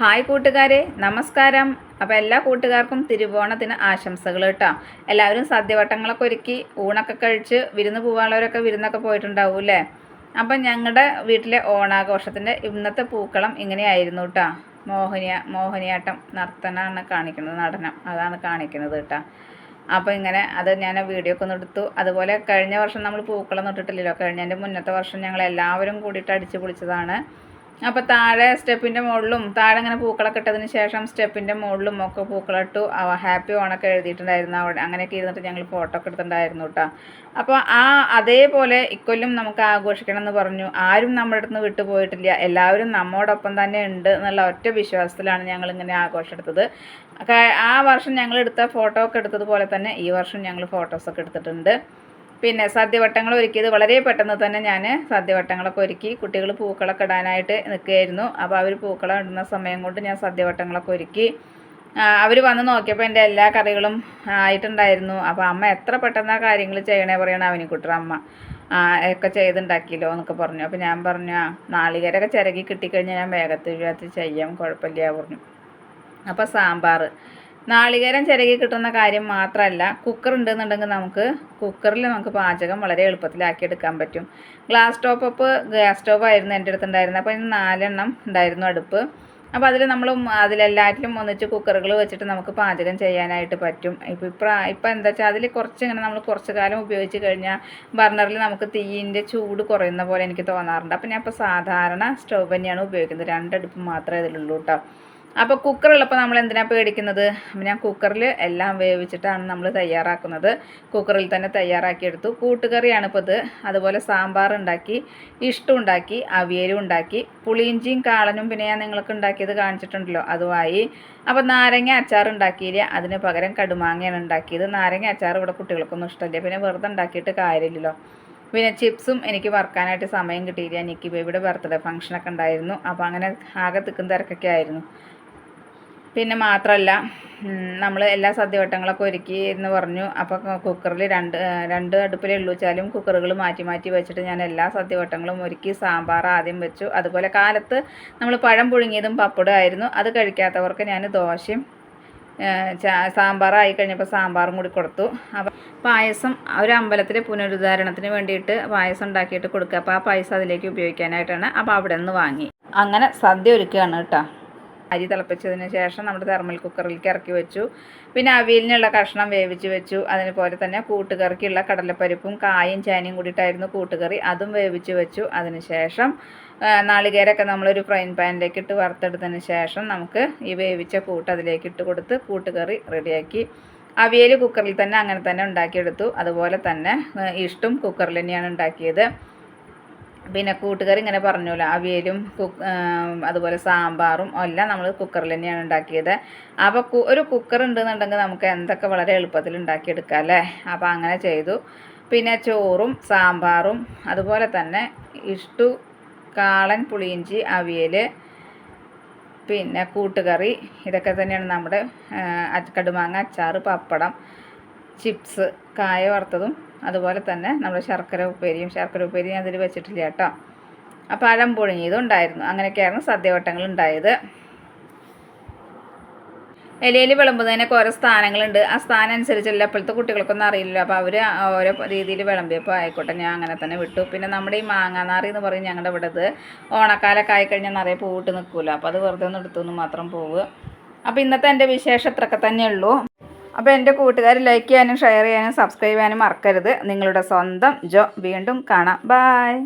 Hi കൂട്ടുകാരെ നമസ്കാരം. അപ്പോൾ എല്ലാ കൂട്ടുകാർക്കും തിരുവോണത്തിന് ആശംസകൾ കേട്ടോ. എല്ലാവരും സദ്യവട്ടങ്ങളൊക്കെ ഒരുക്കി ഊണൊക്കെ കഴിച്ച് വിരുന്ന് പോകാനുള്ളവരൊക്കെ വിരുന്നൊക്കെ പോയിട്ടുണ്ടാവും അല്ലേ? അപ്പം ഞങ്ങളുടെ വീട്ടിലെ ഓണാഘോഷത്തിന്റെ ഇന്നത്തെ പൂക്കളം ഇങ്ങനെയായിരുന്നു കേട്ടോ. മോഹിനിയ മോഹിനിയാട്ടം നർത്തനാണ് കാണിക്കുന്നത് നടനം അതാണ് കാണിക്കുന്നത് കേട്ടോ. അപ്പോൾ ഇങ്ങനെ അത് ഞാൻ വീഡിയോ ഒക്കെ എടുത്തു. അതുപോലെ കഴിഞ്ഞ വർഷം നമ്മൾ പൂക്കളം നട്ടിട്ടില്ലല്ലോ. കഴിഞ്ഞതിന്റെ മുന്നത്തെ വർഷം ഞങ്ങൾ എല്ലാവരും കൂടിയിട്ട് അടിച്ചു പൊളിച്ചതാണ് അപ്പോൾ താഴെ സ്റ്റെപ്പിന്റെ മുകളിലും താഴെ ഇങ്ങനെ പൂക്കളൊക്കെ ഇട്ടതിന് ശേഷം സ്റ്റെപ്പിന്റെ മുകളിലും ഒക്കെ പൂക്കളിട്ടു. ഹാപ്പി ഓണൊക്കെ എഴുതിയിട്ടുണ്ടായിരുന്നു. അവിടെ അങ്ങനെയൊക്കെ ഇരുന്നിട്ട് ഞങ്ങൾ ഫോട്ടോ ഒക്കെ എടുത്തിട്ടുണ്ടായിരുന്നു കേട്ടോ അപ്പോൾ ആ അതേപോലെ ഇക്കൊല്ലും നമുക്ക് ആഘോഷിക്കണം എന്ന് പറഞ്ഞു. ആരും നമ്മുടെ അടുത്ത് നിന്ന് വിട്ടു പോയിട്ടില്ല. എല്ലാവരും നമ്മോടൊപ്പം തന്നെ ഉണ്ട് എന്നുള്ള ഒറ്റ വിശ്വാസത്തിലാണ് ഞങ്ങൾ ഇങ്ങനെ ആഘോഷം എടുത്തത്. ആ വർഷം ഞങ്ങൾ എടുത്ത ഫോട്ടോ ഒക്കെ എടുത്തതുപോലെ തന്നെ ഈ വർഷം ഞങ്ങൾ ഫോട്ടോസൊക്കെ എടുത്തിട്ടുണ്ട്. പിന്നെ സദ്യവട്ടങ്ങൾ ഒരുക്കിയത് വളരെ പെട്ടെന്ന് തന്നെ ഞാൻ സദ്യവട്ടങ്ങളൊക്കെ ഒരുക്കി കുട്ടികൾ പൂക്കളൊക്കെ ഇടാനായിട്ട് നിൽക്കുകയായിരുന്നു. അപ്പോൾ അവർ പൂക്കളം ഇടുന്ന സമയം കൊണ്ട് ഞാൻ സദ്യവട്ടങ്ങളൊക്കെ ഒരുക്കി. അവർ വന്ന് നോക്കിയപ്പോൾ എന്റെ എല്ലാ കറികളും ആയിട്ടുണ്ടായിരുന്നു. അപ്പോൾ അമ്മ എത്ര പെട്ടെന്ന് കാര്യങ്ങൾ ചെയ്യണേ പറയണ അവനിക്കുട്ടർ അമ്മ. ഒക്കെ ചെയ്തുണ്ടാക്കിയല്ലോ എന്നൊക്കെ പറഞ്ഞു. അപ്പോൾ ഞാൻ പറഞ്ഞു ആ നാളികേരൊക്കെ ചിരകി കിട്ടിക്കഴിഞ്ഞാൽ ഞാൻ വേഗത്തിൽ ചെയ്യാം കുഴപ്പമില്ല പറഞ്ഞു. അപ്പോൾ സാമ്പാർ. നാളികേരം ചിരകി കിട്ടുന്ന കാര്യം മാത്രമല്ല കുക്കർ ഉണ്ടെന്നുണ്ടെങ്കിൽ നമുക്ക് കുക്കറിൽ നമുക്ക് പാചകം വളരെ എളുപ്പത്തിലാക്കി എടുക്കാൻ പറ്റും. Glass top up gas stove ആയിരുന്നു എന്റെ അടുത്തുണ്ടായിരുന്നത്. അപ്പോൾ അതിന് നാലെണ്ണം ഉണ്ടായിരുന്നു അടുപ്പ്. അപ്പോൾ അതിൽ നമ്മൾ അതിലെല്ലാറ്റിലും ഒന്നിച്ച് കുക്കറുകൾ വെച്ചിട്ട് നമുക്ക് പാചകം ചെയ്യാനായിട്ട് പറ്റും. ഇപ്പോൾ ഇപ്പം ഇപ്പം എന്താ വെച്ചാൽ അതിൽ കുറച്ച് ഇങ്ങനെ നമ്മൾ കുറച്ച് കാലം ഉപയോഗിച്ച് കഴിഞ്ഞാൽ ബർണറിൽ നമുക്ക് തീയിന്റെ ചൂട് കുറയുന്ന പോലെ എനിക്ക് തോന്നാറുണ്ട്. അപ്പോൾ ഞാൻ ഇപ്പോൾ സാധാരണ സ്റ്റൗ തന്നെയാണ് ഉപയോഗിക്കുന്നത്. രണ്ടടുപ്പ് മാത്രമേ ഇതിലുള്ളൂ കേട്ടോ. അപ്പോൾ കുക്കറുള്ളപ്പോൾ നമ്മൾ എന്തിനാണ് പേടിക്കുന്നത്? ഞാൻ കുക്കറിൽ എല്ലാം വേവിച്ചിട്ടാണ് നമ്മൾ തയ്യാറാക്കുന്നത്. കുക്കറിൽ തന്നെ തയ്യാറാക്കിയെടുത്തു. കൂട്ടുകറിയാണ് ഇപ്പോൾ ഇത്. അതുപോലെ സാമ്പാർ ഉണ്ടാക്കി ഇഷ്ടം ഉണ്ടാക്കി അവിയലും ഉണ്ടാക്കി പുളിയിഞ്ചിയും കാളനും പിന്നെ ഞാൻ നിങ്ങൾക്ക് ഉണ്ടാക്കിയത് കാണിച്ചിട്ടുണ്ടല്ലോ അതുമായി. അപ്പോൾ നാരങ്ങ അച്ചാർ ഉണ്ടാക്കിയില്ല. അതിന് പകരം കടുമാങ്ങയാണ് ഉണ്ടാക്കിയത്. നാരങ്ങ അച്ചാർ ഇവിടെ കുട്ടികൾക്കൊന്നും ഇഷ്ടമില്ല പിന്നെ വെറുതെ ഉണ്ടാക്കിയിട്ട് കാര്യമില്ലല്ലോ. പിന്നെ ചിപ്സും എനിക്ക് വറുക്കാനായിട്ട് സമയം കിട്ടിയില്ല. എനിക്ക് ബേബിയുടെ ബർത്ത്ഡേ ഫംഗ്ഷനൊക്കെ ഉണ്ടായിരുന്നു. അപ്പോൾ അങ്ങനെ ആകെ തിക്കും തിരക്കൊക്കെ ആയിരുന്നു. പിന്നെ മാത്രമല്ല നമ്മൾ എല്ലാ സദ്യവട്ടങ്ങളൊക്കെ ഒരുക്കി എന്ന് പറഞ്ഞു. അപ്പോൾ കുക്കറിൽ രണ്ട് രണ്ട് അടുപ്പിലേ ഉള്ളൂ വെച്ചാലും കുക്കറുകൾ മാറ്റി മാറ്റി വെച്ചിട്ട് ഞാൻ എല്ലാ സദ്യവട്ടങ്ങളും ഒരുക്കി സാമ്പാർ ആദ്യം വെച്ചു. അതുപോലെ കാലത്ത് നമ്മൾ പഴം പുഴുങ്ങിയതും പപ്പടം ആയിരുന്നു. അത് കഴിക്കാത്തവർക്ക് ഞാൻ ദോശയും സാമ്പാറായി കഴിഞ്ഞപ്പോൾ സാമ്പാറും കൂടി കൊടുത്തു. അപ്പം പായസം ഒരു അമ്പലത്തിലെ പുനരുദ്ധാരണത്തിന് വേണ്ടിയിട്ട് പായസം ഉണ്ടാക്കിയിട്ട് കൊടുക്കുക. അപ്പോൾ ആ പായസം അതിലേക്ക് ഉപയോഗിക്കാനായിട്ടാണ്. അപ്പോൾ അവിടെ നിന്ന് വാങ്ങി. അങ്ങനെ സദ്യ ഒരുക്കുകയാണ് കേട്ടോ. അരി തിളപ്പിച്ചതിന് ശേഷം നമ്മുടെ തെർമൽ കുക്കറിലേക്ക് ഇറക്കി വെച്ചു. പിന്നെ അവിയലിനുള്ള കഷ്ണം വേവിച്ച് വെച്ചു. അതിനുപോലെ തന്നെ കൂട്ടുകറിക്കുള്ള കടലപ്പരിപ്പും കായും ചേനയും കൂടിയിട്ടായിരുന്നു കൂട്ടുകറി. അതും വേവിച്ച് വെച്ചു. അതിന് ശേഷം നാളികേരൊക്കെ നമ്മളൊരു ഫ്രൈൻ പാനിലേക്ക് ഇട്ട് വറുത്തെടുത്തതിന് ശേഷം നമുക്ക് ഈ വേവിച്ച കൂട്ട് അതിലേക്ക് ഇട്ട് കൊടുത്ത് കൂട്ടുകറി റെഡിയാക്കി. അവിയൽ കുക്കറിൽ തന്നെ അങ്ങനെ തന്നെ ഉണ്ടാക്കിയെടുത്തു. അതുപോലെ തന്നെ ഇഷ്ടം കുക്കറിൽ തന്നെയാണ് ഉണ്ടാക്കിയത്. പിന്നെ കൂട്ടുകറി ഇങ്ങനെ പറഞ്ഞല്ലോ അവിയലും അതുപോലെ സാമ്പാറും എല്ലാം നമ്മൾ കുക്കറിൽ തന്നെയാണ് ഉണ്ടാക്കിയത്. അപ്പോൾ ഒരു കുക്കർ ഉണ്ടെന്നുണ്ടെങ്കിൽ നമുക്ക് എന്തൊക്കെ വളരെ എളുപ്പത്തിൽ ഉണ്ടാക്കിയെടുക്കാം അല്ലേ? അപ്പോൾ അങ്ങനെ ചെയ്തു. പിന്നെ ചോറും സാമ്പാറും അതുപോലെ തന്നെ ഇഷ്ടു കാളൻ പുളിയിഞ്ചി അവിയൽ പിന്നെ കൂട്ടുകറി. ഇതൊക്കെ തന്നെയാണ് നമ്മുടെ കടുമാങ്ങ അച്ചാർ പപ്പടം ചിപ്സ് കായ വറുത്തതും അതുപോലെ തന്നെ നമ്മൾ ശർക്കര ഉപ്പേരിയും ശർക്കര ഉപ്പേരിയും അതിൽ വെച്ചിട്ടില്ല കേട്ടോ. ആ പഴം പുഴുങ്ങിയതും ഉണ്ടായിരുന്നു അങ്ങനെയൊക്കെയായിരുന്നു സദ്യവട്ടങ്ങൾ ഉണ്ടായത്. ഇലയിൽ വിളമ്പുന്നതിനൊക്കെ ഓരോ സ്ഥാനങ്ങളുണ്ട്. ആ സ്ഥാനം അനുസരിച്ചല്ല ഇപ്പോഴത്തെ കുട്ടികൾക്കൊന്നും അറിയില്ലല്ലോ. അപ്പോൾ അവർ ഓരോ രീതിയിൽ വിളമ്പിയപ്പോൾ ആയിക്കോട്ടെ ഞാൻ അങ്ങനെ തന്നെ വിട്ടു. പിന്നെ നമ്മുടെ ഈ മാങ്ങാനാറി എന്ന് പറയും ഞങ്ങളുടെ ഇവിടെ ഇത് ഓണക്കാലൊക്കെ ആയിക്കഴിഞ്ഞാൽ നിറയെ പൂവിട്ട് നിൽക്കുമല്ലോ അപ്പോൾ അത് വെറുതെ ഒന്ന് എടുത്തു മാത്രം പോവുക. അപ്പോൾ ഇന്നത്തെ എന്റെ വിശേഷം ഇത്രയൊക്കെ തന്നെയുള്ളൂ. അപ്പോൾ എന്റെ കൂട്ടുകാർ ലൈക്ക് ചെയ്യാനും ഷെയർ ചെയ്യാനും സബ്സ്ക്രൈബ് ചെയ്യാനും മറക്കരുത്. നിങ്ങളുടെ സ്വന്തം ജോ. വീണ്ടും കാണാം. ബായ്